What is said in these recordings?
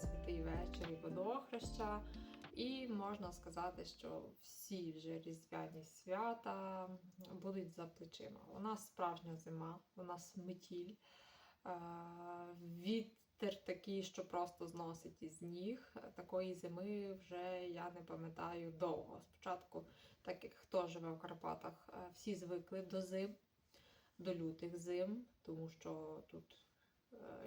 святий вечір і водохреща. І можна сказати, що всі вже різдвяні свята будуть за плечима. У нас справжня зима, у нас метіль. Е, Вітер такий, що просто зносить із ніг. Такої зими вже я не пам'ятаю довго. Спочатку, так як хто живе в Карпатах, е, всі звикли до зим, до лютих зим, тому що тут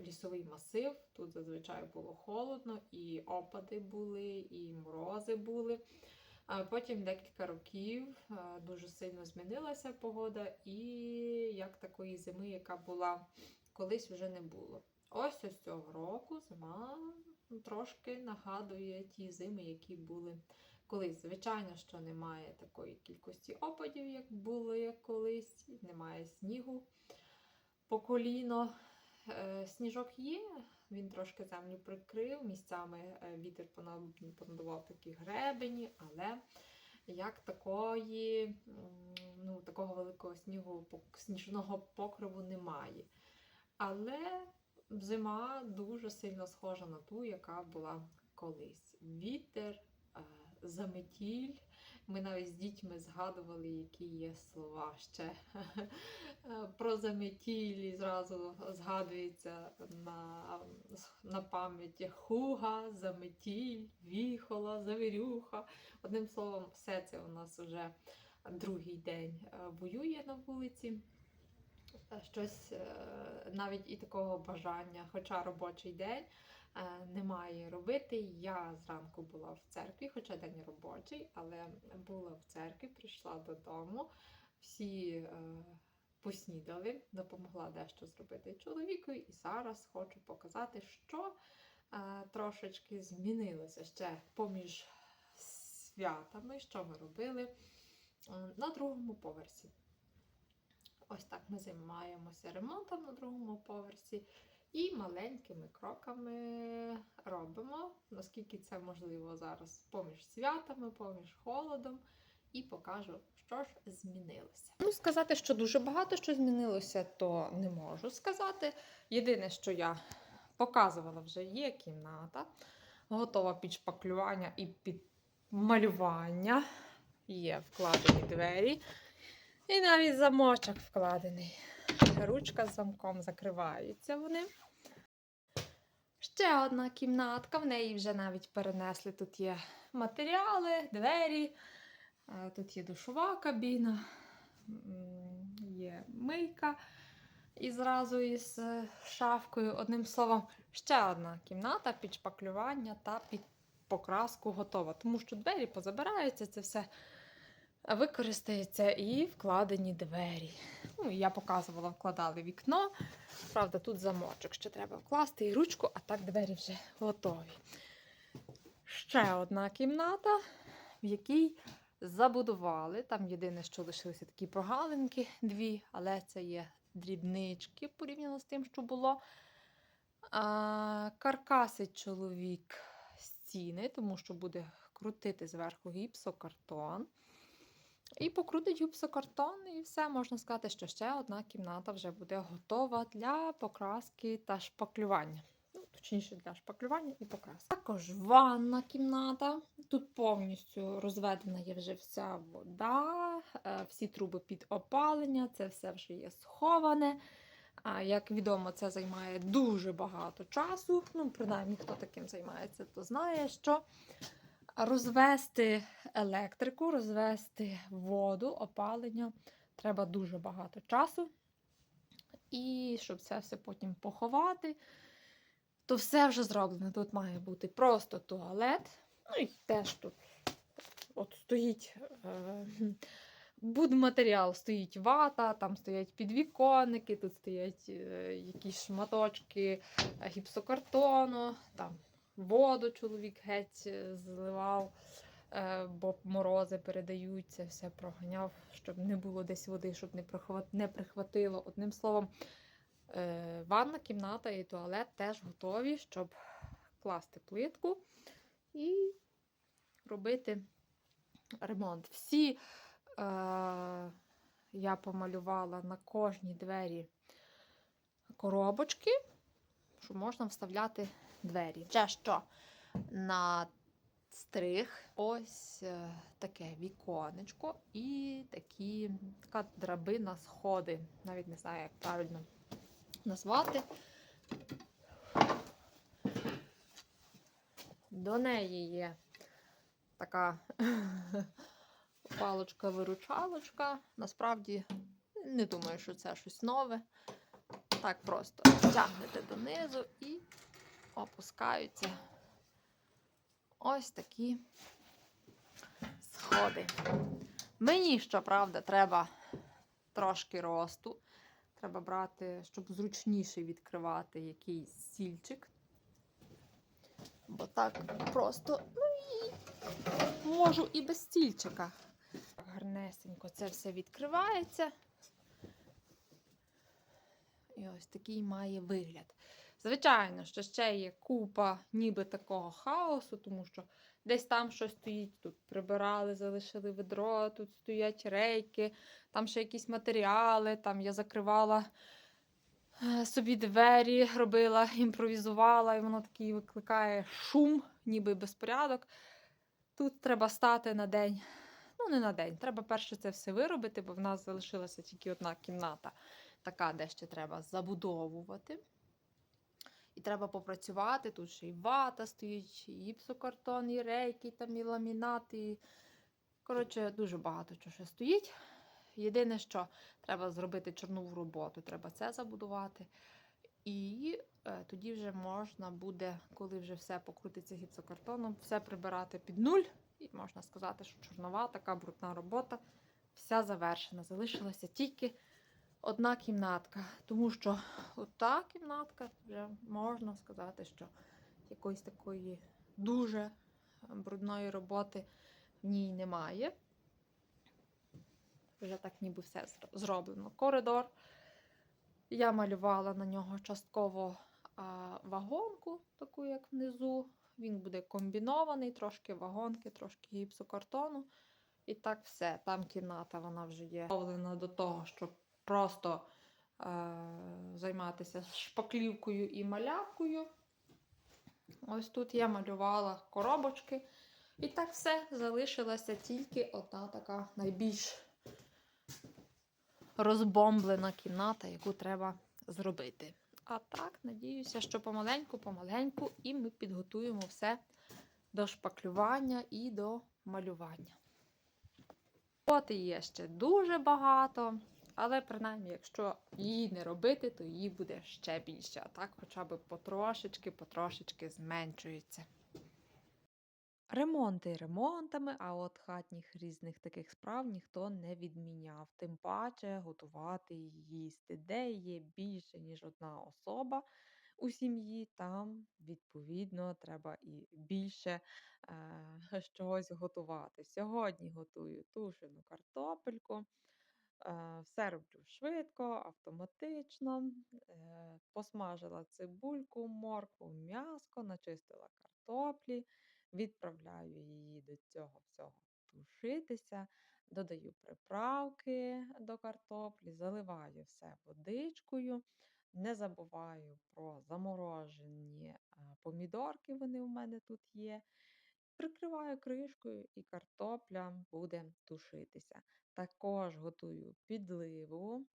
лісовий масив, тут зазвичай було холодно, і опади були, і морози були. Потім декілька років е, дуже сильно змінилася погода, і як такої зими, яка була колись вже не було. Ось ось цього року зима трошки нагадує ті зими, які були колись. Звичайно, що немає такої кількості опадів, як було колись, немає снігу по коліно. Е, Сніжок є, він трошки землю прикрив, місцями е, вітер понадував такі гребені, але як такої, ну, такого великого снігу, сніжного покриву немає. Але зима дуже сильно схожа на ту, яка була колись. Вітер, е, заметіль. Ми навіть з дітьми згадували, які є слова ще про заметіль, і зразу згадується на, на пам'яті хуга, заметіль, віхола, завірюха. Одним словом, все це у нас вже другий день е, воює на вулиці. Е, Щось е, навіть і такого бажання, хоча робочий день немає робити. Я зранку була в церкві, хоча день робочий, але була в церкві, прийшла додому. Всі е, поснідали, допомогла дещо зробити чоловіку, і зараз хочу показати, що е, трошечки змінилося ще поміж святами, що ми робили е, на другому поверсі. Ось так ми займаємося ремонтом на другому поверсі і маленькими кроками робимо, наскільки це можливо зараз поміж святами, поміж холодом, і покажу, що ж змінилося. Ну, сказати, що дуже багато що змінилося, то не можу сказати. Єдине, що я показувала вже є кімната, готова під шпаклювання і під малювання. Є вкладені двері. І навіть замочок вкладений. Ручка з замком закриваються вони. Ще одна кімнатка, в неї вже навіть перенесли. Тут є матеріали, двері, е, тут є душова кабіна, є мийка і зразу із е, шафкою. Одним словом, ще одна кімната під шпаклювання та під покраску готова. Тому що двері позабираються, це все використається і вкладені двері. Ну, я показувала, вкладали вікно. Правда, тут замочок ще треба вкласти і ручку, а так двері вже готові. Ще одна кімната, в якій забудували. Там єдине, що лишилися такі прогалинки дві, але це є дрібнички порівняно з тим, що було. А, каркасить чоловік стіни, тому що буде крутити зверху гіпсокартон. І покрутить гіпсокартон, і все можна сказати, що ще одна кімната вже буде готова для покраски та шпаклювання. Ну, точніше, для шпаклювання і покраски. Також ванна кімната. Тут повністю розведена є вже вся вода, е, всі труби під опалення, це все вже є сховане. А як відомо, це займає дуже багато часу. Ну, принаймні, хто таким займається, то знає, що розвести електрику, розвести воду, опалення треба дуже багато часу. І щоб це все потім поховати, то все вже зроблено. Тут має бути просто туалет. Ну і теж тут от стоїть е, будматеріал, стоїть вата, там стоять підвіконники, тут стоять е, якісь шматочки гіпсокартону, там воду чоловік геть е, зливав, е, бо морози передаються, все проганяв, щоб не було десь води, щоб не прихватило. Одним словом, е, ванна, кімната і туалет теж готові, щоб класти плитку і робити ремонт. Всі е, я помалювала на кожній двері коробочки, що можна вставляти двері. Ще що на стрих, ось е, таке віконечко і такі, така драбина сходи. Навіть не знаю, як правильно назвати. До неї є така палочка-виручалочка. Насправді не думаю, що це щось нове. Так просто тягнете донизу і опускаються ось такі сходи. Мені, щоправда, треба трошки росту. Треба брати, щоб зручніше відкривати якийсь стільчик. Бо так просто ну, і можу і без стільчика. Гарнесенько це все відкривається. І ось такий має вигляд. Звичайно, що ще є купа ніби такого хаосу, тому що десь там щось стоїть, тут прибирали, залишили ведро, тут стоять рейки, там ще якісь матеріали, там я закривала е, собі двері, робила, імпровізувала, і воно такий викликає шум, ніби безпорядок. Тут треба стати на день. Ну, не на день. Треба перше це все виробити, бо в нас залишилася тільки одна кімната, така, де ще треба забудовувати. Треба попрацювати. Тут ще і вата стоїть, і гіпсокартон, і рейки, там, і ламінат, і... Коротше, дуже багато чого ще стоїть. Єдине, що треба зробити чорнову роботу, треба це забудувати. І е, тоді вже можна буде, коли вже все покрутиться гіпсокартоном, все прибирати під нуль. І можна сказати, що чорнова така брудна робота вся завершена. Залишилася тільки одна кімнатка. Тому що ота кімнатка вже можна сказати, що якоїсь такої дуже брудної роботи в ній немає. Вже так ніби все зроблено. Коридор. Я малювала на нього частково а, вагонку, таку як внизу. Він буде комбінований, трошки вагонки, трошки гіпсокартону. І так все. Там кімната вона вже є готовлена до того, щоб просто е, займатися шпаклівкою і малявкою. Ось тут я малювала коробочки. І так все залишилася тільки одна така найбільш розбомблена кімната, яку треба зробити. А так, надіюся, що помаленьку-помаленьку і ми підготуємо все до шпаклювання і до малювання. Роботи є ще дуже багато, але принаймні, якщо її не робити, то її буде ще більше. А так хоча б потрошечки, потрошечки зменшується. Ремонти ремонтами, а от хатніх різних таких справ ніхто не відміняв. Тим паче готувати і їсти. Де є більше, ніж одна особа у сім'ї, там, відповідно, треба і більше е, чогось готувати. Сьогодні готую тушену картопельку. Е, Все роблю швидко, автоматично. Е, Посмажила цибульку, моркву, м'яско, начистила картоплі відправляю її до цього всього тушитися, додаю приправки до картоплі, заливаю все водичкою. Не забуваю про заморожені помідорки, вони у мене тут є. Прикриваю кришкою і картопля буде тушитися. Також готую підливу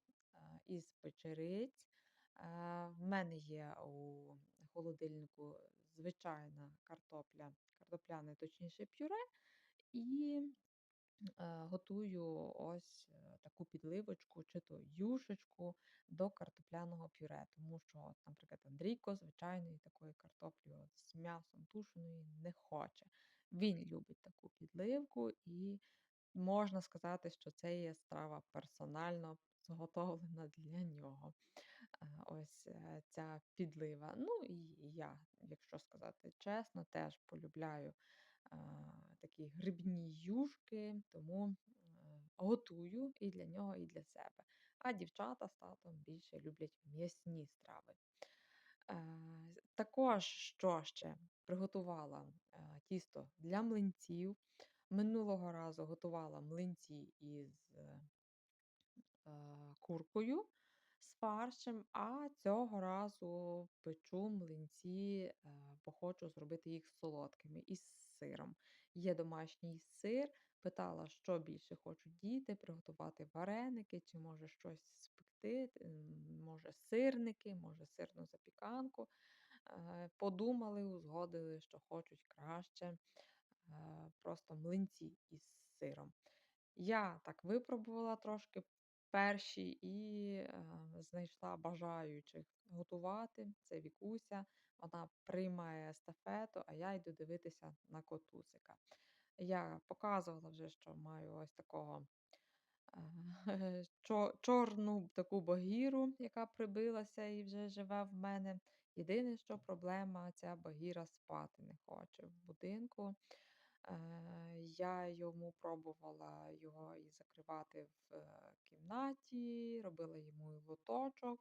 із печериць. А, В мене є у холодильнику звичайна картопля, картопляне, точніше, пюре. І е, готую ось е, таку підливочку чи то юшечку до картопляного пюре. Тому що, от, наприклад, Андрійко звичайної такої картоплі от, з м'ясом тушеної не хоче. Він любить таку підливку, і можна сказати, що це є страва персонально зготовлена для нього. Е, Ось е, ця підлива. Ну і я, якщо сказати чесно, теж полюбляю е, такі грибні юшки, тому готую і для нього, і для себе. А дівчата з татом більше люблять м'ясні страви. Також що ще приготувала тісто для млинців. Минулого разу готувала млинці із е, куркою з фаршем, а цього разу печу млинці, е, бо хочу зробити їх солодкими із сиром. Є домашній сир. Питала, що більше хочуть діти, приготувати вареники, чи може щось спекти, може сирники, може сирну запіканку. Е, Подумали, узгодили, що хочуть краще просто млинці із сиром. Я так випробувала трошки перші і е, знайшла бажаючих готувати. Це Вікуся. Вона приймає естафету, а я йду дивитися на котусика. Я показувала вже, що маю ось такого е, чорну таку багіру, яка прибилася і вже живе в мене. Єдине, що проблема, ця багіра спати не хоче в будинку. Е, Я йому пробувала його і закривати в е, кімнаті, робила йому і лоточок,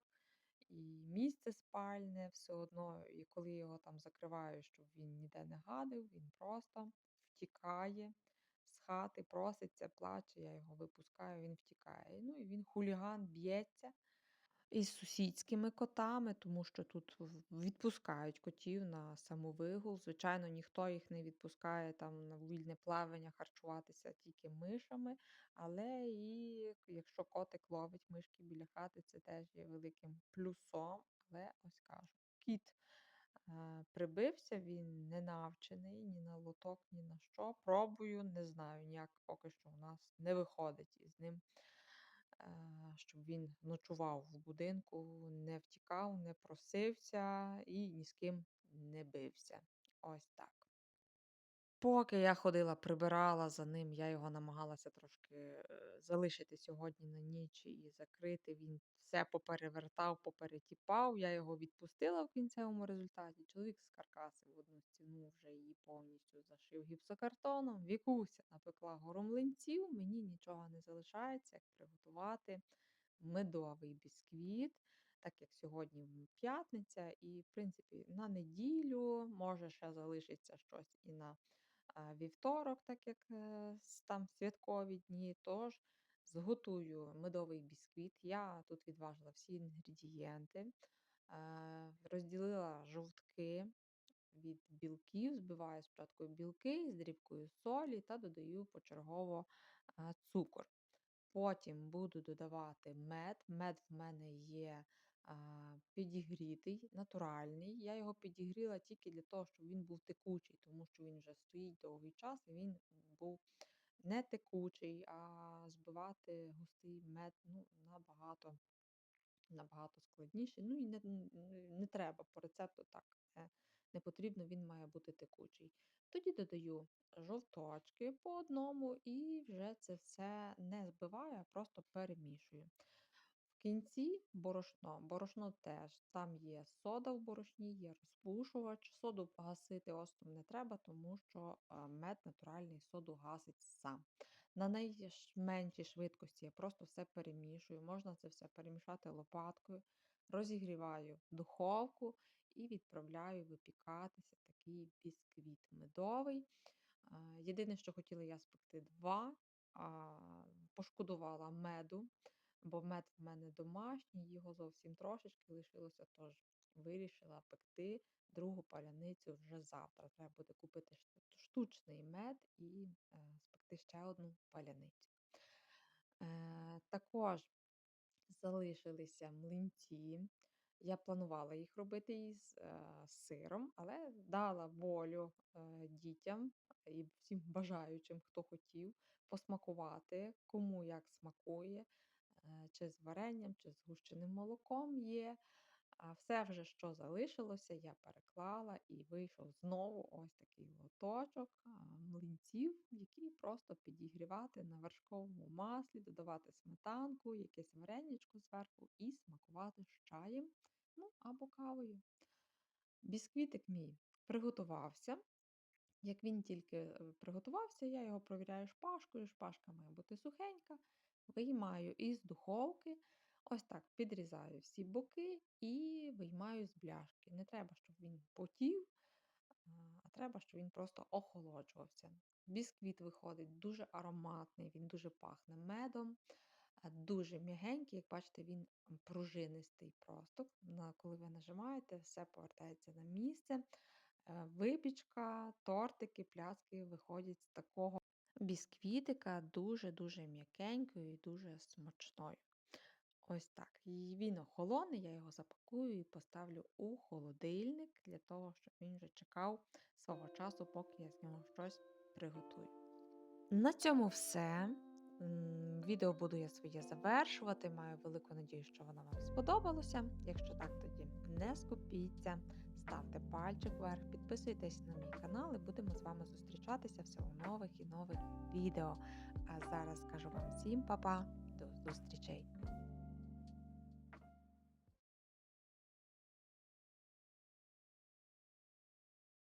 і місце спальне все одно. І коли його там закриваю, щоб він ніде не гадив, він просто втікає з хати, проситься, плаче, я його випускаю, він втікає. Ну і він хуліган б'ється. Із сусідськими котами, тому що тут відпускають котів на самовигул. Звичайно, ніхто їх не відпускає там на вільне плавання харчуватися тільки мишами. Але і якщо котик ловить мишки біля хати, це теж є великим плюсом. Але ось кажу, кіт е, прибився, він не навчений ні на лоток, ні на що. Пробую, не знаю, ніяк поки що у нас не виходить із ним щоб він ночував в будинку, не втікав, не просився і ні з ким не бився. Ось так. Поки я ходила, прибирала за ним, я його намагалася трошки е, залишити сьогодні на ніч і закрити. Він все поперевертав, поперетіпав. Я його відпустила в кінцевому результаті. Чоловік скаркасив одну стіну, вже її повністю зашив гіпсокартоном. Вікуся напекла гору млинців, мені нічого не залишається, як приготувати медовий бісквіт. Так як сьогодні п'ятниця, і, в принципі, на неділю може ще залишиться щось і на вівторок, так як е, там святкові дні. Тож зготую медовий бісквіт. Я тут відважила всі інгредієнти, е, розділила жовтки від білків, збиваю спочатку білки з дрібкою солі та додаю почергово е, цукор. Потім буду додавати мед. Мед в мене є підігрітий, натуральний. Я його підігріла тільки для того, щоб він був текучий, тому що він вже стоїть довгий час і він був не текучий, а збивати густий мед ну, набагато, набагато складніше. Ну і не, не, треба по рецепту так. Не, не потрібно, він має бути текучий. Тоді додаю жовточки по одному і вже це все не збиваю, а просто перемішую. Кінці борошно. Борошно теж. Там є сода в борошні, є розпушувач. Соду гасити оцтом не треба, тому що мед натуральний соду гасить сам. На найменшій швидкості я просто все перемішую. Можна це все перемішати лопаткою, розігріваю духовку і відправляю випікатися такий бісквіт медовий. Єдине, що хотіла я спекти два, пошкодувала меду, бо мед в мене домашній, його зовсім трошечки лишилося, тож вирішила пекти другу паляницю вже завтра. Треба буде купити штучний мед і е, спекти ще одну паляницю. Е, також залишилися млинці. Я планувала їх робити із е, сиром, але дала волю е, дітям і всім бажаючим, хто хотів посмакувати, кому як смакує, чи з варенням, чи з згущеним молоком є. А все вже, що залишилося, я переклала і вийшов знову ось такий лоточок млинців, які просто підігрівати на вершковому маслі, додавати сметанку, якесь вареничко зверху і смакувати з чаєм, ну або кавою. Бісквітик мій приготувався. Як він тільки е, приготувався, я його провіряю шпажкою. Шпажка має бути сухенька, виймаю із духовки, ось так підрізаю всі боки і виймаю з бляшки. Не треба, щоб він потів, а треба, щоб він просто охолоджувався. Бісквіт виходить дуже ароматний, він дуже пахне медом. дуже м'ягенький. Як бачите, він пружинистий просто. Коли ви нажимаєте, все повертається на місце. Е, Випічка, тортики, пляцки виходять з такого бісквітика дуже-дуже м'якенькою і дуже смачною. Ось так. І він охолоне, я його запакую і поставлю у холодильник для того, щоб він вже чекав свого часу, поки я з нього щось приготую. На цьому все. Відео буду я своє завершувати. Маю велику надію, що воно вам сподобалося. Якщо так, тоді не скупіться, ставте пальчик вверх, підписуйтесь на мій канал і будемо з вами зустрічатися все у нових і нових відео. А зараз кажу вам всім па-па, до зустрічей!